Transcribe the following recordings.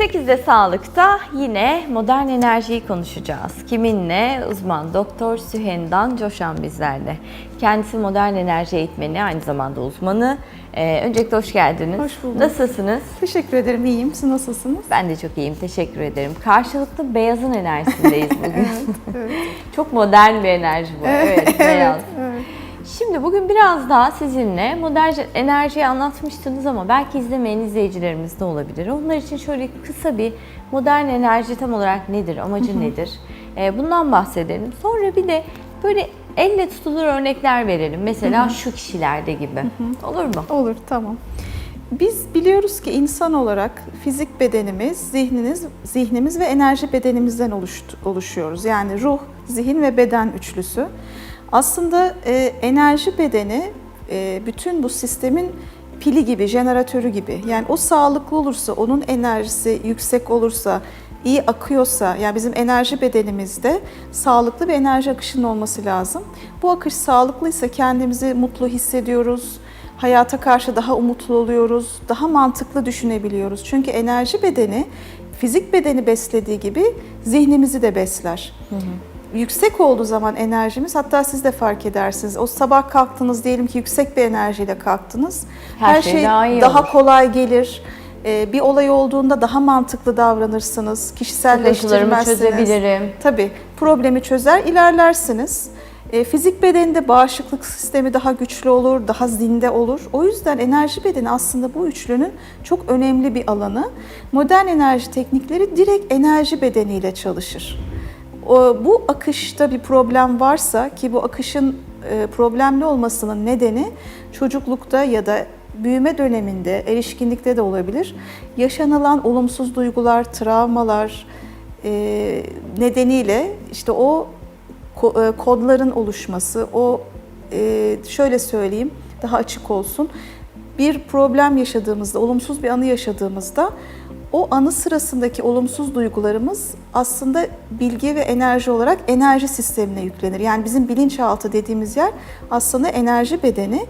8'de Sağlık'ta yine modern enerjiyi konuşacağız. Kiminle? Uzman Doktor Sühendan Coşan bizlerle. Kendisi modern enerji eğitmeni, aynı zamanda uzmanı. Ee, öncelikle hoş geldiniz. Hoş bulduk. Nasılsınız? Teşekkür ederim. İyiyim. Siz nasılsınız? Ben de çok iyiyim, teşekkür ederim. Karşılıklı beyazın enerjisindeyiz bugün. Evet. çok modern bir enerji bu. Evet, beyaz. evet. Şimdi bugün biraz daha sizinle modern enerjiyi anlatmıştınız ama belki izlemeyen izleyicilerimiz de olabilir. Onlar için şöyle kısa bir modern enerji tam olarak nedir, amacı nedir? Ee, Bundan bahsedelim. Sonra bir de böyle elle tutulur örnekler verelim. Mesela şu kişilerde gibi. Olur mu? Olur, tamam. Biz biliyoruz ki insan olarak fizik bedenimiz, zihniniz, zihnimiz ve enerji bedenimizden oluşuyoruz. Yani ruh, zihin ve beden üçlüsü. Aslında e, enerji bedeni e, bütün bu sistemin pili gibi, jeneratörü gibi. Yani o sağlıklı olursa, onun enerjisi yüksek olursa, iyi akıyorsa, yani bizim enerji bedenimizde sağlıklı bir enerji akışının olması lazım. Bu akış sağlıklıysa kendimizi mutlu hissediyoruz, hayata karşı daha umutlu oluyoruz, daha mantıklı düşünebiliyoruz. Çünkü enerji bedeni fizik bedeni beslediği gibi zihnimizi de besler. Yüksek olduğu zaman enerjimiz hatta siz de fark edersiniz. O sabah kalktınız diyelim ki yüksek bir enerjiyle kalktınız. Her şey daha iyi daha olur. kolay gelir. Ee, Bir olay olduğunda daha mantıklı davranırsınız. Kişiselleştirmezsiniz. çözebilirim. Tabii problemi çözer, ilerlersiniz. E, fizik bedende bağışıklık sistemi daha güçlü olur, daha zinde olur. O yüzden enerji bedeni aslında bu üçlünün çok önemli bir alanı. Modern enerji teknikleri direkt enerji bedeniyle çalışır. Bu akışta bir problem varsa ki bu akışın e, problemli olmasının nedeni çocuklukta ya da büyüme döneminde, erişkinlikte de olabilir. Yaşanılan olumsuz duygular, travmalar e, nedeniyle işte o e, kodların oluşması, o şöyle söyleyeyim daha açık olsun. Bir problem yaşadığımızda, olumsuz bir anı yaşadığımızda o anı sırasındaki olumsuz duygularımız aslında bilgi ve enerji olarak enerji sistemine yüklenir. Yani bizim bilinçaltı dediğimiz yer aslında enerji bedeni.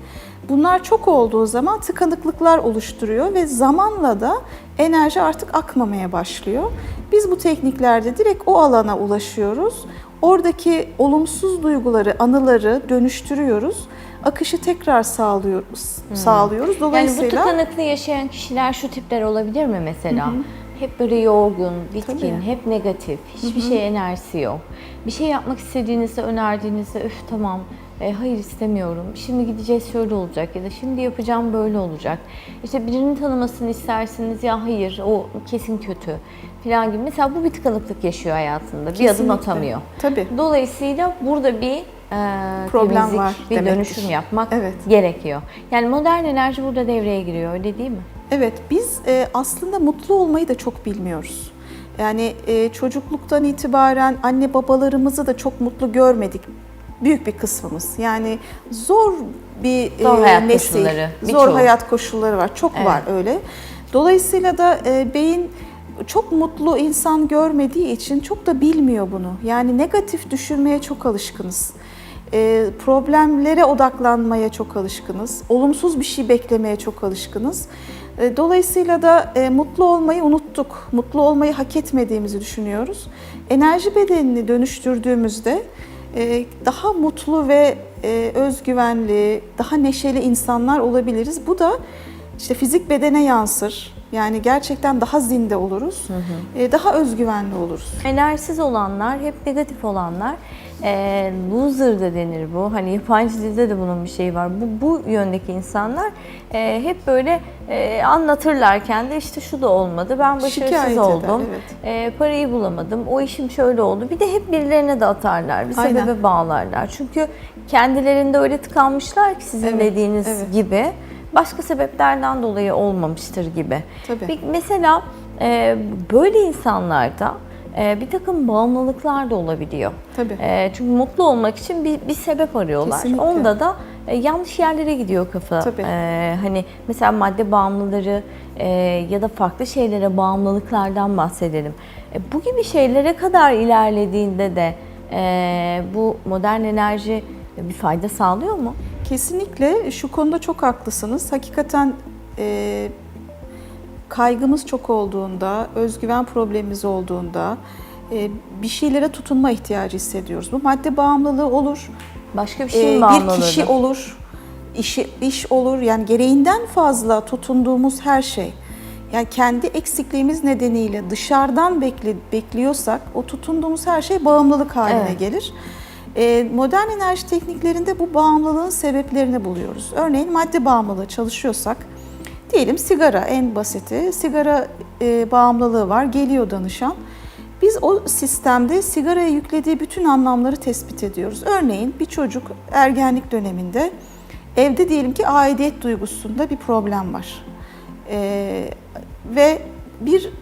Bunlar çok olduğu zaman tıkanıklıklar oluşturuyor ve zamanla da enerji artık akmamaya başlıyor. Biz bu tekniklerde direkt o alana ulaşıyoruz. Oradaki olumsuz duyguları, anıları dönüştürüyoruz. Akışı tekrar sağlıyoruz. Sağlıyoruz. Yani bu Dolayısıyla tıkanıklığı yaşayan kişiler şu tipler olabilir mi mesela? Hep böyle yorgun, bitkin, Tabii. hep negatif, hiçbir şeye enerjisi yok. Bir şey yapmak istediğinizde, önerdiğinizde öf tamam, e, hayır istemiyorum, şimdi gideceğiz şöyle olacak ya da şimdi yapacağım böyle olacak. İşte birinin tanımasını istersiniz ya hayır o kesin kötü falan gibi. Mesela bu bir tıkanıklık yaşıyor hayatında, bir adım Kesinlikle. atamıyor. Tabii. Dolayısıyla burada bir Problem temizlik, var bir demektir. dönüşüm yapmak Evet. gerekiyor. Yani modern enerji burada devreye giriyor öyle değil mi? Evet, biz e, aslında mutlu olmayı da çok bilmiyoruz. Yani e, çocukluktan itibaren anne babalarımızı da çok mutlu görmedik. Büyük bir kısmımız. Yani zor bir Zor e, hayat nesil, koşulları, zor birçoğu. hayat koşulları var. Çok Evet. var öyle. Dolayısıyla da e, beyin çok mutlu insan görmediği için çok da bilmiyor bunu. Yani negatif düşünmeye çok alışkınız. E, problemlere odaklanmaya çok alışkınız. Olumsuz bir şey beklemeye çok alışkınız. E, Dolayısıyla da e, mutlu olmayı unuttuk. Mutlu olmayı hak etmediğimizi düşünüyoruz. Enerji bedenini dönüştürdüğümüzde e, daha mutlu ve e, özgüvenli, daha neşeli insanlar olabiliriz. Bu da işte fizik bedene yansır. Yani gerçekten daha zinde oluruz. E, Daha özgüvenli oluruz. Enerjisiz olanlar, hep negatif olanlar, e, loser da denir bu. Hani yabancı dilde de bunun bir şeyi var. Bu, bu yöndeki insanlar e, hep böyle e, anlatırlarken de işte şu da olmadı, ben başarısız Şikayet eder, oldum, evet. e, parayı bulamadım, o işim şöyle oldu. Bir de hep birilerine de atarlar, bir Aynen. sebebe bağlarlar. Çünkü kendilerinde öyle tıkanmışlar ki sizin Evet, dediğiniz evet. gibi başka sebeplerden dolayı olmamıştır gibi. Tabii. Peki mesela e, böyle insanlarda e, bir takım bağımlılıklar da olabiliyor. Tabii. E, çünkü mutlu olmak için bir, bir sebep arıyorlar. Kesinlikle. Onda da e, yanlış yerlere gidiyor kafa. Tabii. E, hani mesela madde bağımlıları e, ya da farklı şeylere bağımlılıklardan bahsedelim. E, bu gibi şeylere kadar ilerlediğinde de e, bu modern enerji bir fayda sağlıyor mu? Kesinlikle şu konuda çok haklısınız. Hakikaten e, kaygımız çok olduğunda, özgüven problemimiz olduğunda e, bir şeylere tutunma ihtiyacı hissediyoruz. Bu madde bağımlılığı olur, Başka bir e, şeyin bir bağımlılığı. kişi da. olur, işi, iş olur. Yani gereğinden fazla tutunduğumuz her şey. Yani kendi eksikliğimiz nedeniyle dışarıdan bekle, bekliyorsak o tutunduğumuz her şey bağımlılık haline Evet. gelir. E, modern enerji tekniklerinde bu bağımlılığın sebeplerini buluyoruz. Örneğin madde bağımlılığı çalışıyorsak, diyelim sigara en basiti, sigara e, bağımlılığı var, geliyor danışan. Biz o sistemde sigaraya yüklediği bütün anlamları tespit ediyoruz. Örneğin bir çocuk ergenlik döneminde evde diyelim ki aidiyet duygusunda bir problem var. E, ve bir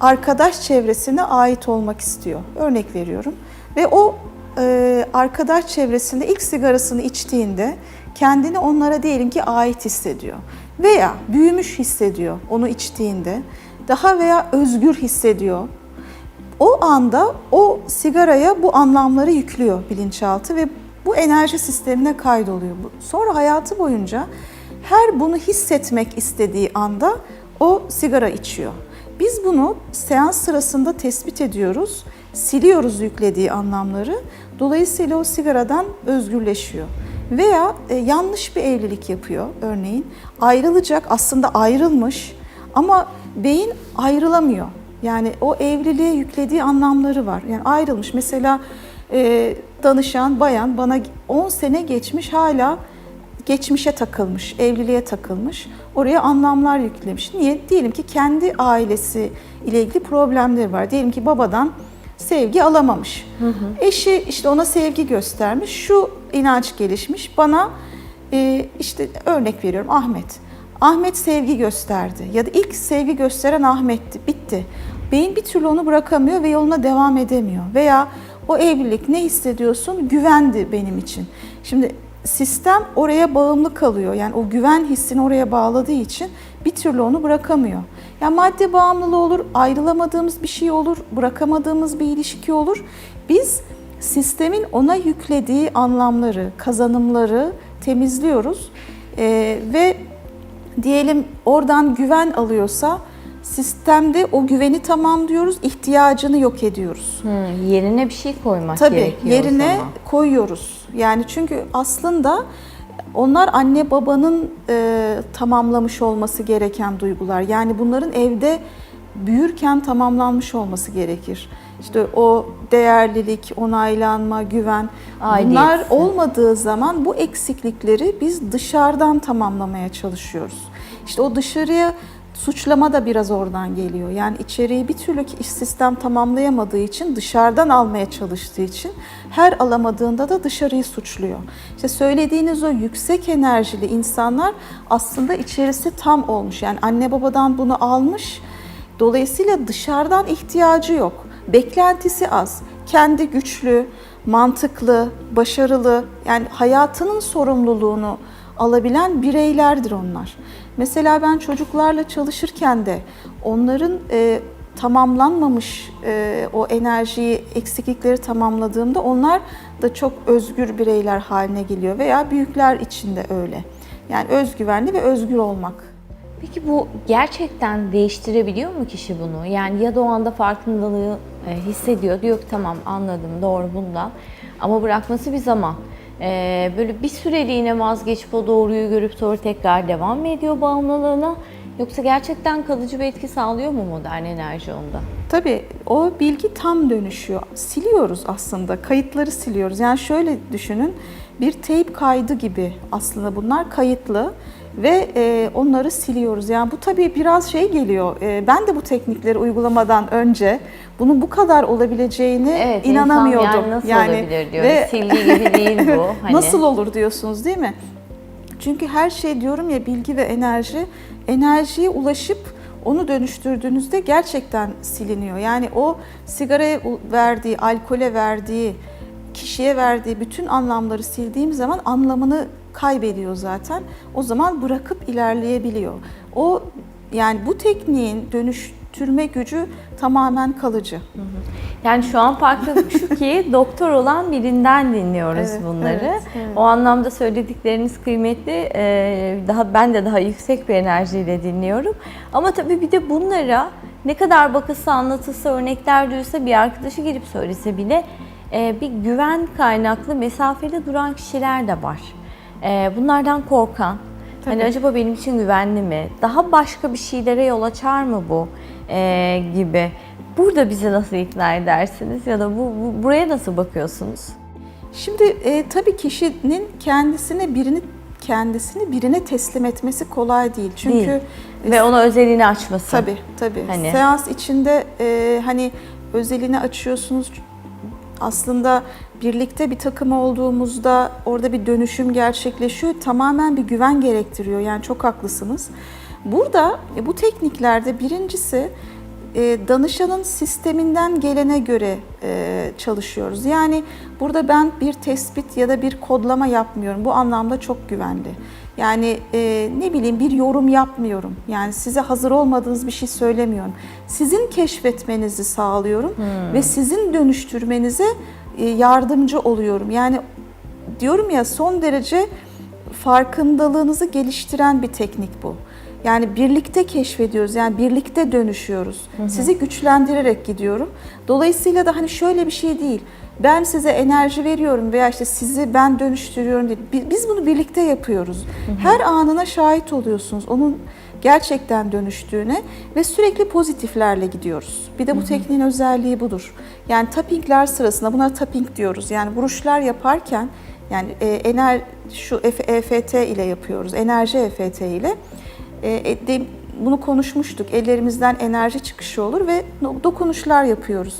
arkadaş çevresine ait olmak istiyor. Örnek veriyorum. Ve o e, arkadaş çevresinde ilk sigarasını içtiğinde kendini onlara diyelim ki ait hissediyor. Veya büyümüş hissediyor onu içtiğinde. Daha veya özgür hissediyor. O anda o sigaraya bu anlamları yüklüyor bilinçaltı ve bu enerji sistemine kaydoluyor. Sonra hayatı boyunca her bunu hissetmek istediği anda o sigara içiyor. Biz bunu seans sırasında tespit ediyoruz, siliyoruz yüklediği anlamları. Dolayısıyla o sigaradan özgürleşiyor. Veya e, yanlış bir evlilik yapıyor örneğin. Ayrılacak aslında ayrılmış ama beyin ayrılamıyor. Yani o evliliğe yüklediği anlamları var. Yani ayrılmış. Mesela e, danışan bayan bana 10 sene geçmiş hala geçmişe takılmış, evliliğe takılmış. Oraya anlamlar yüklemiş. Niye? Diyelim ki kendi ailesi ile ilgili problemleri var. Diyelim ki babadan sevgi alamamış. Eşi işte ona sevgi göstermiş. Şu inanç gelişmiş. Bana e, işte örnek veriyorum Ahmet. Ahmet sevgi gösterdi ya da ilk sevgi gösteren Ahmet'ti. Bitti. Beyin bir türlü onu bırakamıyor ve yoluna devam edemiyor. Veya o evlilik ne hissediyorsun? Güvendi benim için. Şimdi sistem oraya bağımlı kalıyor. Yani o güven hissini oraya bağladığı için bir türlü onu bırakamıyor. Ya madde bağımlılığı olur, ayrılamadığımız bir şey olur, bırakamadığımız bir ilişki olur. Biz sistemin ona yüklediği anlamları, kazanımları temizliyoruz Ee, ve diyelim oradan güven alıyorsa sistemde o güveni tamamlıyoruz, ihtiyacını yok ediyoruz. Hmm, yerine bir şey koymak Tabii gerekiyor o yerine koyuyoruz. Yani çünkü aslında onlar anne babanın e, tamamlamış olması gereken duygular. Yani bunların evde büyürken tamamlanmış olması gerekir. İşte o değerlilik, onaylanma, güven Aidiyet bunlar olmadığı zaman bu eksiklikleri biz dışarıdan tamamlamaya çalışıyoruz. İşte o dışarıya suçlama da biraz oradan geliyor. Yani içeriği bir türlü ki iş sistem tamamlayamadığı için dışarıdan almaya çalıştığı için her alamadığında da dışarıyı suçluyor. İşte söylediğiniz o yüksek enerjili insanlar aslında içerisi tam olmuş. Yani anne babadan bunu almış. Dolayısıyla dışarıdan ihtiyacı yok. Beklentisi az. Kendi güçlü, mantıklı, başarılı yani hayatının sorumluluğunu alabilen bireylerdir onlar. Mesela ben çocuklarla çalışırken de onların e, tamamlanmamış e, o enerjiyi, eksiklikleri tamamladığımda onlar da çok özgür bireyler haline geliyor veya büyükler için de öyle. Yani özgüvenli ve özgür olmak. Peki bu gerçekten değiştirebiliyor mu kişi bunu? Yani ya da o anda farkındalığı e, hissediyor, diyor ki tamam anladım doğru bundan. Ama bırakması bir zaman. E, böyle bir süreliğine vazgeçip o doğruyu görüp sonra tekrar devam mı ediyor bağımlılığına? Yoksa gerçekten kalıcı bir etki sağlıyor mu modern enerji onda? Tabii o bilgi tam dönüşüyor. Siliyoruz aslında, kayıtları siliyoruz. Yani şöyle düşünün, bir teyp kaydı gibi aslında bunlar kayıtlı ve e, onları siliyoruz. Yani bu tabii biraz şey geliyor. E, ben de bu teknikleri uygulamadan önce bunun bu kadar olabileceğini Evet, inanamıyordum. yani nasıl olabilir diyor. Sildiği gibi değil bu. Hani. Nasıl olur diyorsunuz değil mi? Çünkü her şey diyorum ya bilgi ve enerji, enerjiye ulaşıp onu dönüştürdüğünüzde gerçekten siliniyor. Yani o sigaraya verdiği, alkole verdiği, kişiye verdiği bütün anlamları sildiğim zaman anlamını kaybediyor zaten. O zaman bırakıp ilerleyebiliyor. O yani bu tekniğin dönüş dönüştürme gücü tamamen kalıcı. Yani şu an farklı şu ki doktor olan birinden dinliyoruz Evet, bunları. evet, evet. O anlamda söyledikleriniz kıymetli. Ee, Daha ben de daha yüksek bir enerjiyle dinliyorum. Ama tabii bir de bunlara ne kadar bakılsa anlatılsa örnekler duysa bir arkadaşı gelip söylese bile e, bir güven kaynaklı mesafeli duran kişiler de var. E, Bunlardan korkan, Hani Tabii. acaba benim için güvenli mi? Daha başka bir şeylere yol açar mı bu Ee, gibi. Burada bizi nasıl ikna edersiniz ya da bu, bu- buraya nasıl bakıyorsunuz? Şimdi e, tabii kişinin kendisine birini kendisini birine teslim etmesi kolay değil. Çünkü Değil. e, Ve ona özelliğini açması. Tabii tabii. Hani- Seans içinde e, hani özelini açıyorsunuz. Aslında birlikte bir takım olduğumuzda orada bir dönüşüm gerçekleşiyor. Tamamen bir güven gerektiriyor. Yani çok haklısınız. Burada e, bu tekniklerde birincisi e, danışanın sisteminden gelene göre e, çalışıyoruz. Yani burada ben bir tespit ya da bir kodlama yapmıyorum. Bu anlamda çok güvenli. Yani e, ne bileyim bir yorum yapmıyorum. Yani size hazır olmadığınız bir şey söylemiyorum. Sizin keşfetmenizi sağlıyorum ve sizin dönüştürmenize e, yardımcı oluyorum. Yani diyorum ya son derece farkındalığınızı geliştiren bir teknik bu. Yani birlikte keşfediyoruz, yani birlikte dönüşüyoruz. Sizi güçlendirerek gidiyorum. Dolayısıyla da hani şöyle bir şey değil. Ben size enerji veriyorum veya işte sizi ben dönüştürüyorum değil. Bi- Biz bunu birlikte yapıyoruz. Her anına şahit oluyorsunuz. Onun gerçekten dönüştüğüne ve sürekli pozitiflerle gidiyoruz. Bir de bu tekniğin özelliği budur. Yani tappingler sırasında buna tapping diyoruz. Yani vuruşlar yaparken yani e, ener şu EFT ile yapıyoruz. Enerji EFT ile. E, e, de- bunu konuşmuştuk. Ellerimizden enerji çıkışı olur ve dokunuşlar yapıyoruz.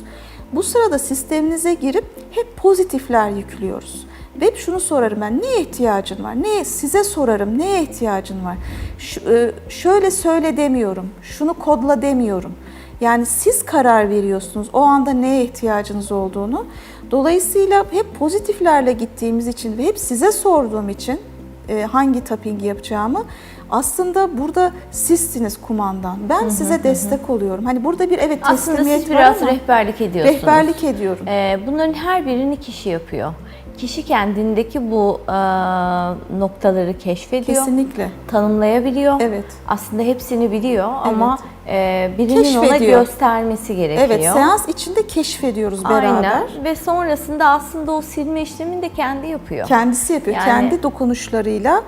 Bu sırada sisteminize girip hep pozitifler yüklüyoruz. Ve hep şunu sorarım ben, neye ihtiyacın var? Neye, size sorarım, neye ihtiyacın var? Şu, e, şöyle söyle demiyorum, şunu kodla demiyorum. Yani siz karar veriyorsunuz o anda neye ihtiyacınız olduğunu. Dolayısıyla hep pozitiflerle gittiğimiz için ve hep size sorduğum için e, hangi tapping'i yapacağımı aslında burada sizsiniz kumandan. Ben size destek oluyorum. Hani burada bir evet Aslında siz biraz ama rehberlik ediyorsunuz. rehberlik ediyorum. Ee, bunların her birini kişi yapıyor. Kişi kendindeki bu e, noktaları keşfediyor, Kesinlikle. tanımlayabiliyor. Evet. Aslında hepsini biliyor ama e, birinin ona göstermesi gerekiyor. Evet, seans içinde keşfediyoruz beraber. Aynen. Ve sonrasında aslında o silme işlemini de kendi yapıyor. Kendisi yapıyor. Yani- Kendi dokunuşlarıyla,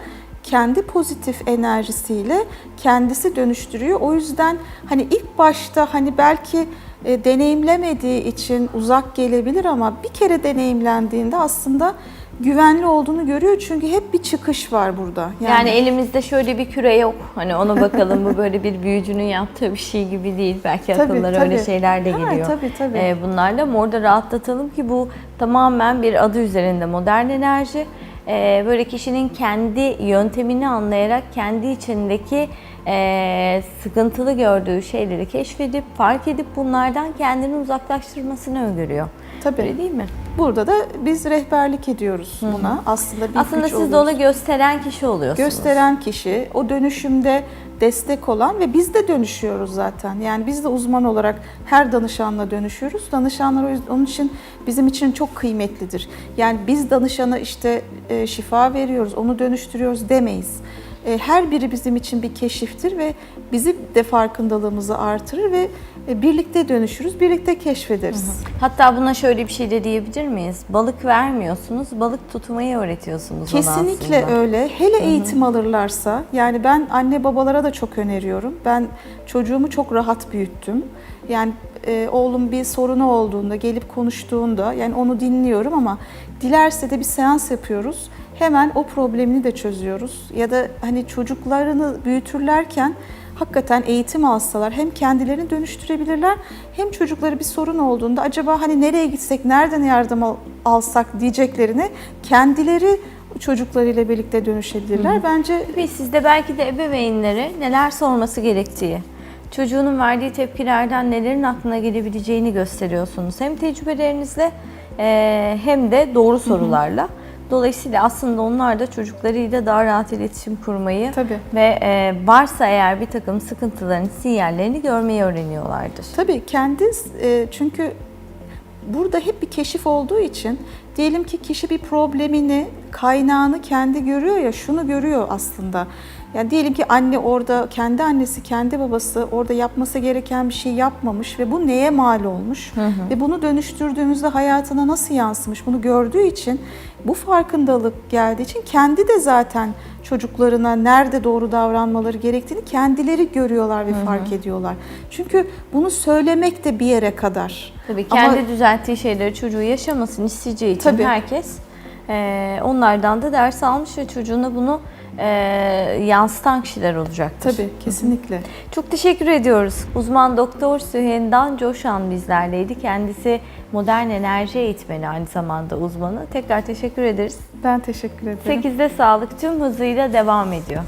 kendi pozitif enerjisiyle kendisi dönüştürüyor. O yüzden hani ilk başta hani belki e, deneyimlemediği için uzak gelebilir ama bir kere deneyimlendiğinde aslında güvenli olduğunu görüyor. Çünkü hep bir çıkış var burada. Yani, elimizde şöyle bir küre yok. Hani ona bakalım bu böyle bir büyücünün yaptığı bir şey gibi değil. Belki Tabii, akıllara öyle tabii. şeyler de Ha, geliyor. tabii, tabii. Ee, bunlarla ama orada rahatlatalım ki bu tamamen bir adı üzerinde modern enerji. Ee, böyle kişinin kendi yöntemini anlayarak kendi içindeki e, sıkıntılı gördüğü şeyleri keşfedip, fark edip bunlardan kendini uzaklaştırmasını öngörüyor. Tabii. Öyle değil mi? Burada da biz rehberlik ediyoruz buna. Aslında bir Aslında siz de oluyoruz. ona gösteren kişi oluyorsunuz. gösteren kişi, o dönüşümde destek olan ve biz de dönüşüyoruz zaten. Yani biz de uzman olarak her danışanla dönüşüyoruz. Danışanlar onun için bizim için çok kıymetlidir. Yani biz danışana işte e, şifa veriyoruz, onu dönüştürüyoruz demeyiz. E, her biri bizim için bir keşiftir ve bizi de farkındalığımızı artırır ve e, birlikte dönüşürüz, birlikte keşfederiz. Hatta buna şöyle bir şey de diyebilir miyiz? Balık vermiyorsunuz, balık tutmayı öğretiyorsunuz Kesinlikle öyle. Hele eğitim alırlarsa, yani ben anne babalara da çok öneriyorum. Ben çocuğumu çok rahat büyüttüm. Yani e, oğlum bir sorunu olduğunda, gelip konuştuğunda, yani onu dinliyorum ama dilerse de bir seans yapıyoruz. Hemen o problemini de çözüyoruz. Ya da hani çocuklarını büyütürlerken hakikaten eğitim alsalar hem kendilerini dönüştürebilirler hem çocukları bir sorun olduğunda acaba hani nereye gitsek, nereden yardım al- alsak diyeceklerini kendileri çocuklarıyla birlikte dönüşebilirler. Bence Tabii siz de belki de ebeveynlere neler sorması gerektiği, çocuğunun verdiği tepkilerden nelerin aklına gelebileceğini gösteriyorsunuz. Hem tecrübelerinizle hem de doğru sorularla. Dolayısıyla aslında onlar da çocuklarıyla daha rahat iletişim kurmayı Tabii. ve e, varsa eğer bir takım sıkıntıların sinyallerini görmeyi öğreniyorlardır. Tabii kendi e, çünkü burada hep bir keşif olduğu için diyelim ki kişi bir problemini, kaynağını kendi görüyor ya şunu görüyor aslında. Yani diyelim ki anne orada kendi annesi, kendi babası orada yapması gereken bir şey yapmamış ve bu neye mal olmuş? Ve bunu dönüştürdüğümüzde hayatına nasıl yansımış? Bunu gördüğü için bu farkındalık geldiği için kendi de zaten çocuklarına nerede doğru davranmaları gerektiğini kendileri görüyorlar ve fark ediyorlar. Çünkü bunu söylemek de bir yere kadar. Tabii Ama- kendi düzelttiği şeyleri çocuğu yaşamasını isteyeceği için Tabii. herkes e, onlardan da ders almış ve çocuğuna bunu e, yansıtan kişiler olacaktır. Tabii kesinlikle. Çok teşekkür ediyoruz. Uzman Doktor Süheydan Coşan bizlerleydi. Kendisi modern enerji eğitmeni aynı zamanda uzmanı. Tekrar teşekkür ederiz. Ben teşekkür ederim. 8'de sağlık tüm hızıyla devam ediyor.